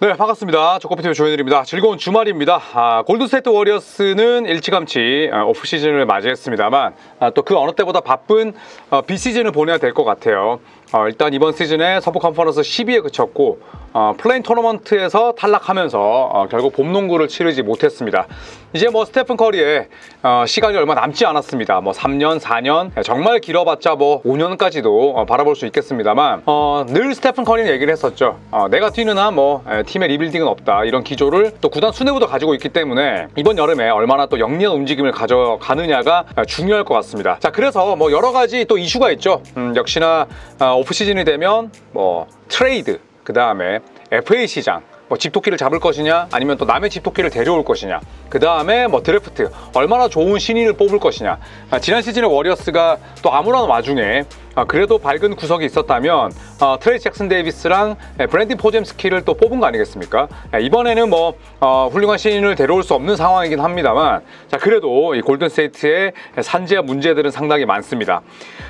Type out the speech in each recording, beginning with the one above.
네, 반갑습니다. 조커피TV 조현일입니다. 즐거운 주말입니다. 아, 골든스테이트 워리어스는 일찌감치 아, 오프시즌을 맞이했습니다만 또그 어느 때보다 바쁜 어, 비시즌을 보내야 될 것 같아요. 어, 일단 이번 시즌에 서부 컨퍼런스 10위에 그쳤고 어, 플레인 토너먼트에서 탈락하면서 어, 결국 봄 농구를 치르지 못했습니다. 이제 뭐 스테픈 커리의 어, 시간이 얼마 남지 않았습니다. 뭐 3년, 4년 정말 길어봤자 뭐 5년까지도 어, 바라볼 수 있겠습니다만 어, 늘 스테픈 커리는 얘기를 했었죠. 어, 내가 뛰는 한 뭐 팀의 리빌딩은 없다 이런 기조를 또 구단 수뇌부도 가지고 있기 때문에 이번 여름에 얼마나 또 영리한 움직임을 가져가느냐가 어, 중요할 것 같습니다. 자 그래서 뭐 여러 가지 또 이슈가 있죠. 음, 역시나 어, 오프 시즌이 되면 뭐 트레이드 그 다음에 FA 시장, 뭐 집토끼를 잡을 것이냐, 아니면 또 남의 집토끼를 데려올 것이냐, 그 다음에 뭐 드래프트, 얼마나 좋은 신인을 뽑을 것이냐. 아, 지난 시즌에 워리어스가 또 아무런 와중에 아, 그래도 밝은 구석이 있었다면 어, 트레이 잭슨 데이비스랑 예, 브랜디 포잼스키를 또 뽑은 거 아니겠습니까? 예, 이번에는 뭐 어, 훌륭한 신인을 데려올 수 없는 상황이긴 합니다만 자 그래도 이 골든 스테이트의 산재와 문제들은 상당히 많습니다.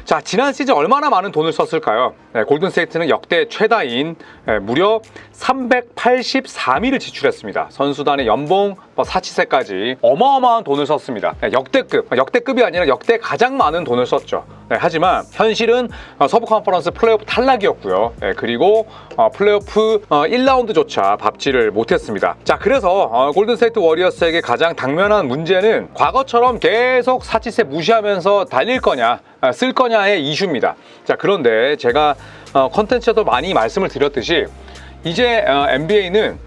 자 지난 시즌 얼마나 많은 돈을 썼을까요? 예, 골든 스테이트는 역대 최다인 예, 무려 384미를 지출했습니다. 선수단의 연봉, 뭐 사치세까지 어마어마한 돈을 썼습니다. 예, 역대급, 역대급이 아니라 역대 가장 많은 돈을 썼죠. 네, 하지만 현실은 어, 서부 컨퍼런스 플레이오프 탈락이었고요. 예, 그리고 어, 플레이오프 어, 1라운드조차 밟지를 못했습니다. 자, 그래서 어, 골든스테이트 워리어스에게 가장 당면한 문제는 과거처럼 계속 사치세 무시하면서 달릴 거냐, 아, 쓸 거냐의 이슈입니다. 자, 그런데 제가 어, 컨텐츠에도 많이 말씀을 드렸듯이 이제 NBA는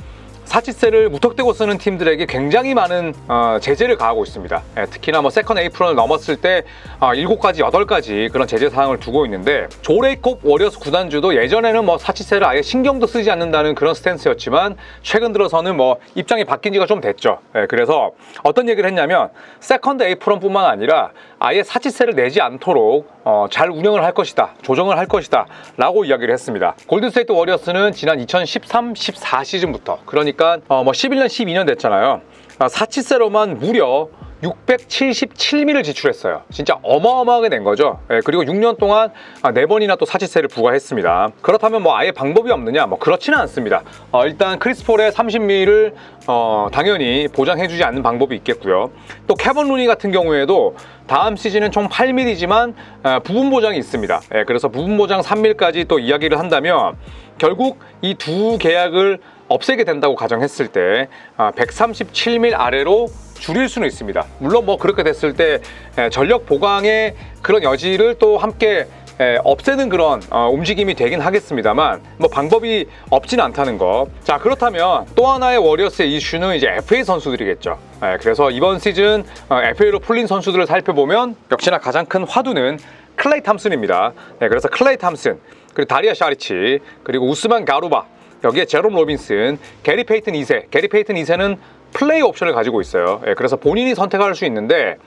사치세를 무턱대고 쓰는 팀들에게 굉장히 많은 어, 제재를 가하고 있습니다. 예, 특히나 뭐 세컨 에이프런을 넘었을 때 어, 7가지, 8가지 그런 제재 사항을 두고 있는데 조레이콥 워리어스 구단주도 예전에는 뭐 사치세를 아예 신경도 쓰지 않는다는 그런 스탠스였지만 최근 들어서는 뭐 입장이 바뀐 지가 좀 됐죠. 예, 그래서 어떤 얘기를 했냐면 세컨드 에이프런뿐만 아니라 아예 사치세를 내지 않도록 어, 잘 운영을 할 것이다, 조정을 할 것이다 라고 이야기를 했습니다. 골든스테이트 워리어스는 지난 2013, 14 시즌부터 그러니까 어, 뭐 11년, 12년 됐잖아요. 아, 사치세로만 무려 677미를 지출했어요. 진짜 어마어마하게 낸 거죠. 예, 그리고 6년 동안 아, 4번이나 또 사치세를 부과했습니다. 그렇다면 뭐 아예 방법이 없느냐? 뭐 그렇지는 않습니다. 어, 일단 크리스폴의 30미를 어, 당연히 보장해주지 않는 방법이 있겠고요. 또 캐번 루니 같은 경우에도 다음 시즌은 총 8밀이지만 어, 부분 보장이 있습니다. 예, 그래서 부분 보장 3밀까지 또 이야기를 한다면 결국 이 두 계약을 없애게 된다고 가정했을 때 137밀 아래로 줄일 수는 있습니다. 물론 뭐 그렇게 됐을 때 에, 전력 보강의 그런 여지를 또 함께 에, 없애는 그런 어, 움직임이 되긴 하겠습니다만 뭐 방법이 없진 않다는 거. 자 그렇다면 또 하나의 워리어스의 이슈는 이제 FA 선수들이겠죠. 에, 그래서 이번 시즌 어, FA로 풀린 선수들을 살펴보면 역시나 가장 큰 화두는 클레이 탐슨입니다. 네, 그래서 클레이 탐슨 그리고 다리아 샤리치 그리고 우스만 가루바 여기에 제롬 로빈슨, 게리 페이튼 2세. 게리 페이튼 2세는 플레이 옵션을 가지고 있어요. 예, 그래서 본인이 선택할 수 있는데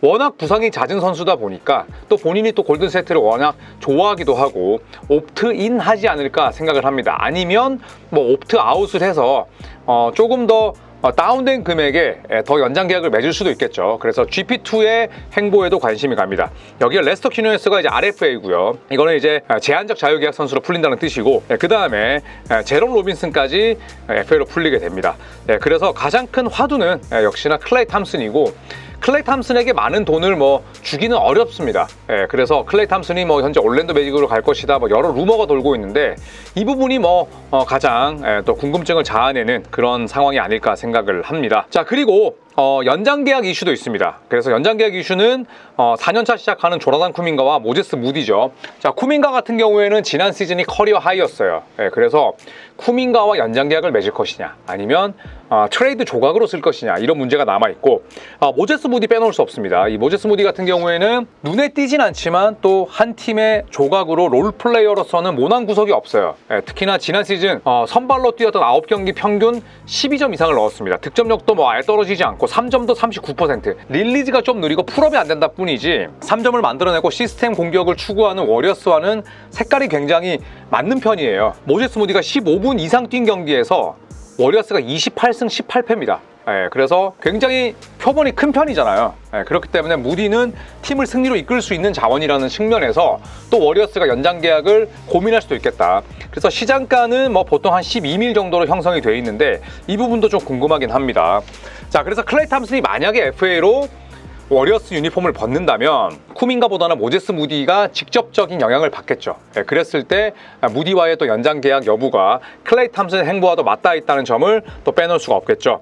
워낙 부상이 잦은 선수다 보니까 또 본인이 또 골든 세트를 워낙 좋아하기도 하고 옵트인 하지 않을까 생각을 합니다. 아니면 뭐 옵트 아웃을 해서 어, 조금 더 어, 다운된 금액에 더 연장 계약을 맺을 수도 있겠죠. 그래서 GP2의 행보에도 관심이 갑니다. 여기에 레스터 퀴노에스가 이제 RFA고요. 이거는 이제 제한적 자유계약 선수로 풀린다는 뜻이고 그 다음에 제롬 로빈슨까지 FA로 풀리게 됩니다. 네, 그래서 가장 큰 화두는 역시나 클레이 탐슨이고 클레이 탐슨에게 많은 돈을 뭐 주기는 어렵습니다. 예, 그래서 클레이 탐슨이 뭐 현재 올랜도 매직으로 갈 것이다. 뭐 여러 루머가 돌고 있는데 이 부분이 뭐 어, 가장 예, 또 궁금증을 자아내는 그런 상황이 아닐까 생각을 합니다. 자 그리고 어, 연장 계약 이슈도 있습니다. 그래서 연장 계약 이슈는 어, 4년차 시작하는 조나단 쿠민가와 모제스 무디죠. 자, 쿠민가 같은 경우에는 지난 시즌이 커리어 하이였어요. 예, 그래서 쿠민가와 연장 계약을 맺을 것이냐, 아니면 어, 트레이드 조각으로 쓸 것이냐 이런 문제가 남아 있고 어, 모제스 무디 빼놓을 수 없습니다. 이 모제스 무디 같은 경우에는 눈에 띄진 않지만 또 한 팀의 조각으로 롤 플레이어로서는 모난 구석이 없어요. 예, 특히나 지난 시즌 어, 선발로 뛰었던 9경기 평균 12점 이상을 넣었습니다. 득점력도 뭐 아예 떨어지지 않고 3점도 39%. 릴리즈가 좀 느리고 풀업이 안 된다 뿐이지 3점을 만들어내고 시스템 공격을 추구하는 워리어스와는 색깔이 굉장히 맞는 편이에요. 모제스 무디가 15분 이상 뛴 경기에서 워리어스가 28승 18패입니다. 예, 그래서 굉장히 표본이 큰 편이잖아요. 예, 그렇기 때문에 무디는 팀을 승리로 이끌 수 있는 자원이라는 측면에서 또 워리어스가 연장 계약을 고민할 수도 있겠다. 그래서 시장가는 뭐 보통 한 12밀 정도로 형성이 돼 있는데 이 부분도 좀 궁금하긴 합니다. 자, 그래서 클레이 탐슨이 만약에 FA로 워리어스 유니폼을 벗는다면 쿠민가보다는 모제스 무디가 직접적인 영향을 받겠죠. 예, 그랬을 때 무디와의 또 연장 계약 여부가 클레이 탐슨의 행보와도 맞닿아 있다는 점을 또 빼놓을 수가 없겠죠.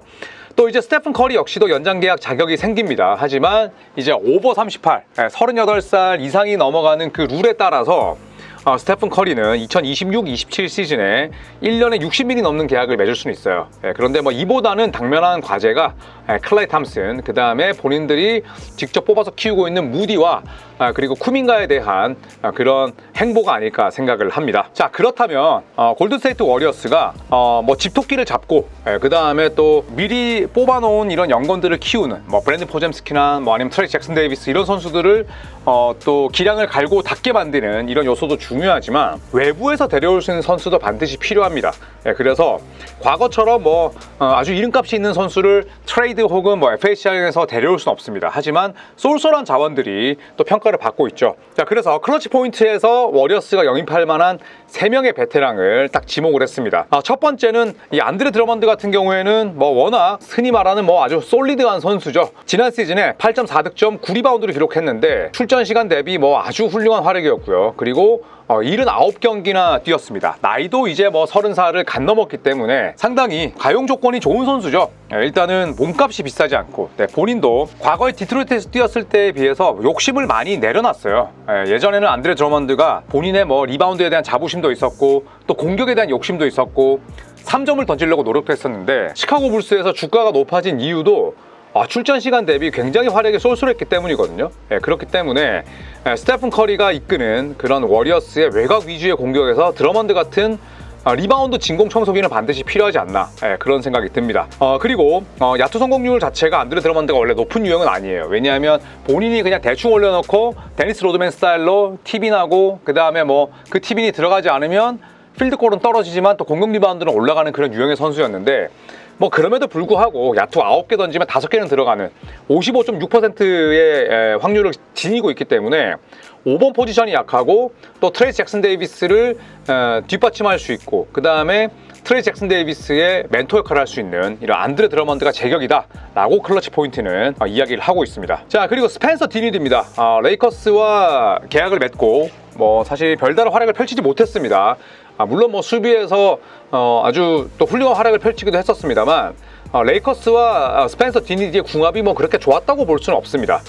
또 이제 스테픈 커리 역시도 연장 계약 자격이 생깁니다. 하지만 이제 오버 38, 예, 38살 이상이 넘어가는 그 룰에 따라서 어, 스테픈 커리는 2026-27 시즌에 1년에 60밀이 넘는 계약을 맺을 수는 있어요. 예, 그런데 뭐 이보다는 당면한 과제가 예, 클라이 탐슨, 그 다음에 본인들이 직접 뽑아서 키우고 있는 무디와 아, 그리고 쿠민가에 대한 아, 그런 행보가 아닐까 생각을 합니다. 자 그렇다면 어, 골든스테이트 워리어스가 어, 뭐 집토끼를 잡고 그 다음에 또 미리 뽑아놓은 이런 연건들을 키우는 뭐 브랜드 포잼스키나 뭐 아니면 트레이 잭슨 데이비스 이런 선수들을 어, 또 기량을 갈고 닿게 만드는 이런 요소도 중요하지만 외부에서 데려올 수 있는 선수도 반드시 필요합니다. 예, 그래서 과거처럼 뭐 어, 아주 이름값이 있는 선수를 트레이드 혹은 뭐 FACR에서 데려올 수는 없습니다. 하지만 쏠쏠한 자원들이 또 평가를 받고 있죠. 자, 그래서 클러치 포인트에서 워리어스가 영입할 만한 3명의 베테랑을 딱 지목을 했습니다. 아, 첫 번째는 이 안드레 드러먼드 같은 경우에는 뭐 워낙 흔히 말하는 뭐 아주 솔리드한 선수죠. 지난 시즌에 8.4득점 9리바운드를 기록했는데 출전 시간 대비 뭐 아주 훌륭한 활약이었고요. 그리고 어, 79경기나 뛰었습니다. 나이도 이제 뭐 30살을 간 넘었기 때문에 상당히 가용 조건이 좋은 선수죠. 예, 일단은 몸값이 비싸지 않고 네, 본인도 과거에 디트로이트에서 뛰었을 때에 비해서 욕심을 많이 내려놨어요. 예, 예전에는 안드레 드러먼드가 본인의 뭐 리바운드에 대한 자부심도 있었고 또 공격에 대한 욕심도 있었고 3점을 던지려고 노력도 했었는데 시카고 불스에서 주가가 높아진 이유도 아, 출전 시간 대비 굉장히 활약이 쏠쏠했기 때문이거든요. 예, 그렇기 때문에 예, 스테픈 커리가 이끄는 그런 워리어스의 외곽 위주의 공격에서 드러먼드 같은 아, 리바운드 진공 청소기는 반드시 필요하지 않나 예, 그런 생각이 듭니다. 어, 그리고 어, 야투 성공률 자체가 안드레 드러먼드가 원래 높은 유형은 아니에요. 왜냐하면 본인이 그냥 대충 올려놓고 데니스 로드맨 스타일로 티빈하고 그 다음에 뭐 그 티빈이 들어가지 않으면 필드골은 떨어지지만 또 공격 리바운드는 올라가는 그런 유형의 선수였는데 뭐 그럼에도 불구하고 야투 9개 던지면 5개는 들어가는 55.6%의 확률을 지니고 있기 때문에 5번 포지션이 약하고 또 트레이스 잭슨 데이비스를 어, 뒷받침할 수 있고 그 다음에 트레이스 잭슨 데이비스의 멘토 역할을 할 수 있는 이런 안드레 드러먼드가 제격이다 라고 클러치 포인트는 어, 이야기를 하고 있습니다. 자 그리고 스펜서 디니드입니다. 어, 레이커스와 계약을 맺고 뭐 사실 별다른 활약을 펼치지 못했습니다. 아, 물론 뭐 수비에서 어, 아주 또 훌륭한 활약을 펼치기도 했었습니다만 어, 레이커스와 어, 스펜서 디니디의 궁합이 뭐 그렇게 좋았다고 볼 수는 없습니다.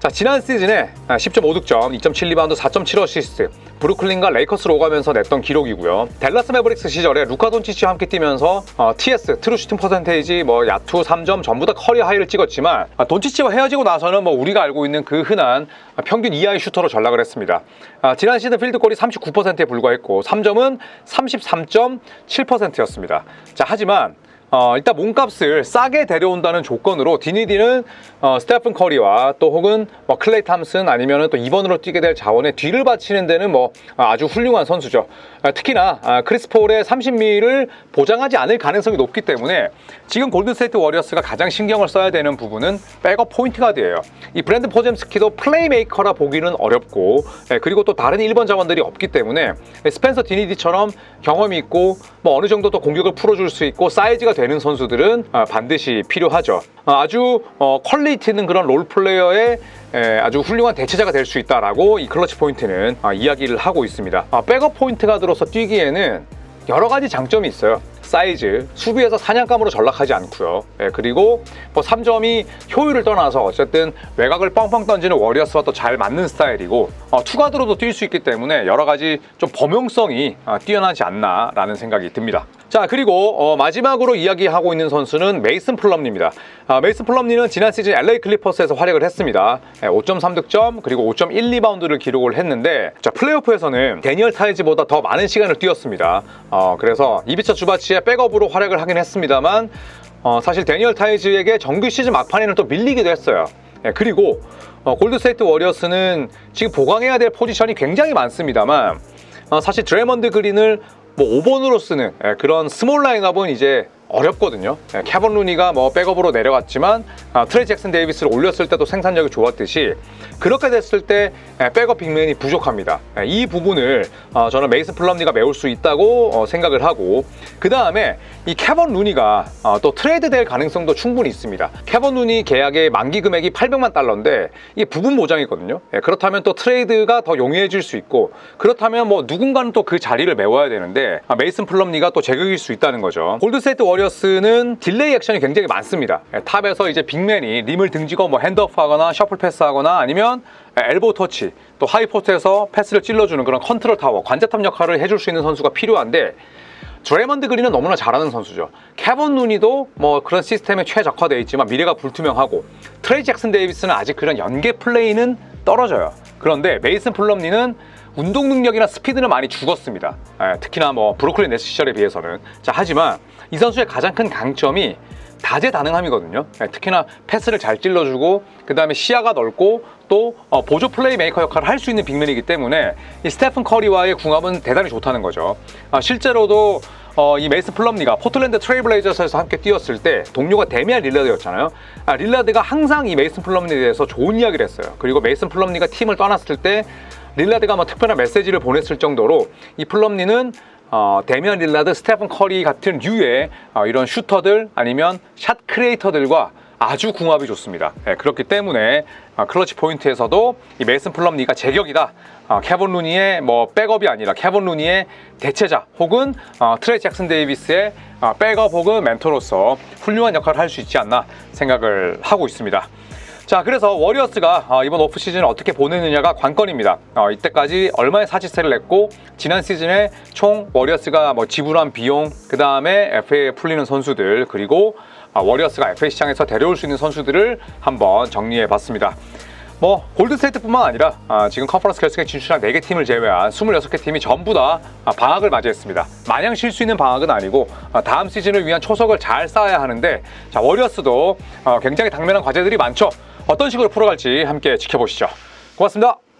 자 지난 시즌에 10.5득점, 2.7리바운드, 4.7어시스트 브루클린과 레이커스로 오가면서 냈던 기록이고요. 델라스 매버릭스 시절에 루카 돈치치와 함께 뛰면서 어, TS 트루 슈팅 퍼센테이지 뭐 야투 3점 전부 다 커리어 하이를 찍었지만 아, 돈치치와 헤어지고 나서는 뭐 우리가 알고 있는 그 흔한 평균 이하의 슈터로 전락을 했습니다. 아, 지난 시즌 필드골이 39%에 불과했고 3점은 33.7%였습니다. 자 하지만 어, 일단 몸값을 싸게 데려온다는 조건으로 디니디는 어, 스테픈 커리와 또 혹은 뭐 클레이 탐슨 아니면 또 2번으로 뛰게 될 자원의 뒤를 바치는 데는 뭐 아주 훌륭한 선수죠. 아, 특히나 아, 크리스 폴의 30밀을 보장하지 않을 가능성이 높기 때문에 지금 골든스테이트 워리어스가 가장 신경을 써야 되는 부분은 백업 포인트 가드예요. 이 브랜드 포잼스키도 플레이메이커라 보기는 어렵고 예, 그리고 또 다른 1번 자원들이 없기 때문에 스펜서 디니디처럼 경험이 있고 뭐 어느 정도 또 공격을 풀어줄 수 있고 사이즈가 되는 선수들은 아, 반드시 필요하죠. 아, 아주 어, 퀄리티 있는 그런 롤 플레이어의 아주 훌륭한 대체자가 될 수 있다라고 이 클러치 포인트는 아, 이야기를 하고 있습니다. 백업 포인트 가드로서 뛰기에는 여러 가지 장점이 있어요. 사이즈, 수비에서 사냥감으로 전락하지 않고요. 예, 그리고 뭐 3점이 효율을 떠나서 어쨌든 외곽을 뻥뻥 던지는 워리어스와 또 잘 맞는 스타일이고 어, 투가드로도 뛸 수 있기 때문에 여러 가지 좀 범용성이 어, 뛰어나지 않나라는 생각이 듭니다. 자 그리고 어, 마지막으로 이야기하고 있는 선수는 메이슨 플럼리입니다. 아, 메이슨 플럼리는 지난 시즌 LA 클리퍼스에서 활약을 했습니다. 예, 5.3득점 그리고 5.12바운드를 기록을 했는데 자 플레이오프에서는 데니얼 타이즈보다 더 많은 시간을 뛰었습니다. 어, 그래서 이비차 주바치의 백업으로 활약을 하긴 했습니다만 어, 사실 데니얼 타이즈에게 정규 시즌 막판에는 또 밀리기도 했어요. 예, 그리고 어, 골드스테이트 워리어스는 지금 보강해야 될 포지션이 굉장히 많습니다만 어, 사실 드레먼드 그린을 뭐 5번으로 쓰는 예, 그런 스몰 라인업은 이제 어렵거든요. 예, 캐번 루니가 뭐 백업으로 내려갔지만 아, 트레이 잭슨 데이비스를 올렸을 때도 생산력이 좋았듯이 그렇게 됐을 때 예, 백업 빅맨이 부족합니다. 예, 이 부분을 어, 저는 메이슨 플럼리가 메울 수 있다고 어, 생각을 하고 그 다음에 이 캐번 루니가 어, 또 트레이드 될 가능성도 충분히 있습니다. 캐번 루니 계약의 만기 금액이 800만 달러인데 이게 부분 보장이거든요. 예, 그렇다면 또 트레이드가 더 용이해질 수 있고 그렇다면 뭐 누군가는 또 그 자리를 메워야 되는데 아, 메이슨 플럼리가 또 제격일 수 있다는 거죠. 골드스테이트 워리어스는 딜레이 액션이 굉장히 많습니다. 예, 탑에서 이제 빅맨이 림을 등지고 뭐 핸드오프하거나 셔플 패스 하거나 아니면 엘보 터치 또 하이포트에서 패스를 찔러주는 그런 컨트롤 타워 관제탑 역할을 해줄 수 있는 선수가 필요한데 드레먼드 그린은 너무나 잘하는 선수죠. 캐번 누니도 뭐 그런 시스템에 최적화되어 있지만 미래가 불투명하고 트레이 잭슨 데이비스는 아직 그런 연계 플레이는 떨어져요. 그런데 메이슨 플럼리는 운동 능력이나 스피드는 많이 죽었습니다. 예, 특히나 뭐 브로클린 네스 시절에 비해서는. 자 하지만 이 선수의 가장 큰 강점이 다재다능함이거든요. 예, 특히나 패스를 잘 찔러주고 그 다음에 시야가 넓고 또 어, 보조 플레이메이커 역할을 할 수 있는 빅맨이기 때문에 이 스테픈 커리와의 궁합은 대단히 좋다는 거죠. 아, 실제로도 어, 이 메이슨 플럼리가 포틀랜드 트레이블레이저스에서 함께 뛰었을 때 동료가 데미안 릴라드였잖아요. 아, 릴라드가 항상 이 메이슨 플럼리에 대해서 좋은 이야기를 했어요. 그리고 메이슨 플럼리가 팀을 떠났을 때 릴라드가 뭐 특별한 메시지를 보냈을 정도로 이 플럼리는 어, 데미안 릴라드, 스테픈 커리 같은 류의 어, 이런 슈터들 아니면 샷 크리에이터들과 아주 궁합이 좋습니다. 예, 그렇기 때문에 어, 클러치 포인트에서도 이 메이슨 플럼리가 제격이다. 어, 캐본 루니의 뭐 백업이 아니라 캐본 루니의 대체자 혹은 어, 트레이 잭슨 데이비스의 어, 백업 혹은 멘토로서 훌륭한 역할을 할 수 있지 않나 생각을 하고 있습니다. 자, 그래서 워리어스가 어, 이번 오프 시즌을 어떻게 보내느냐가 관건입니다. 어, 이때까지 얼마의 사치세를 냈고 지난 시즌에 총 워리어스가 뭐 지불한 비용, 그 다음에 FA에 풀리는 선수들 그리고 어, 워리어스가 FA 시장에서 데려올 수 있는 선수들을 한번 정리해 봤습니다. 뭐 골드스테이트뿐만 아니라 아, 지금 컨퍼런스 결승에 진출한 4개 팀을 제외한 26개 팀이 전부 다 아, 방학을 맞이했습니다. 마냥 쉴 수 있는 방학은 아니고 아, 다음 시즌을 위한 초석을 잘 쌓아야 하는데 자 워리어스도 어, 굉장히 당면한 과제들이 많죠. 어떤 식으로 풀어갈지 함께 지켜보시죠. 고맙습니다.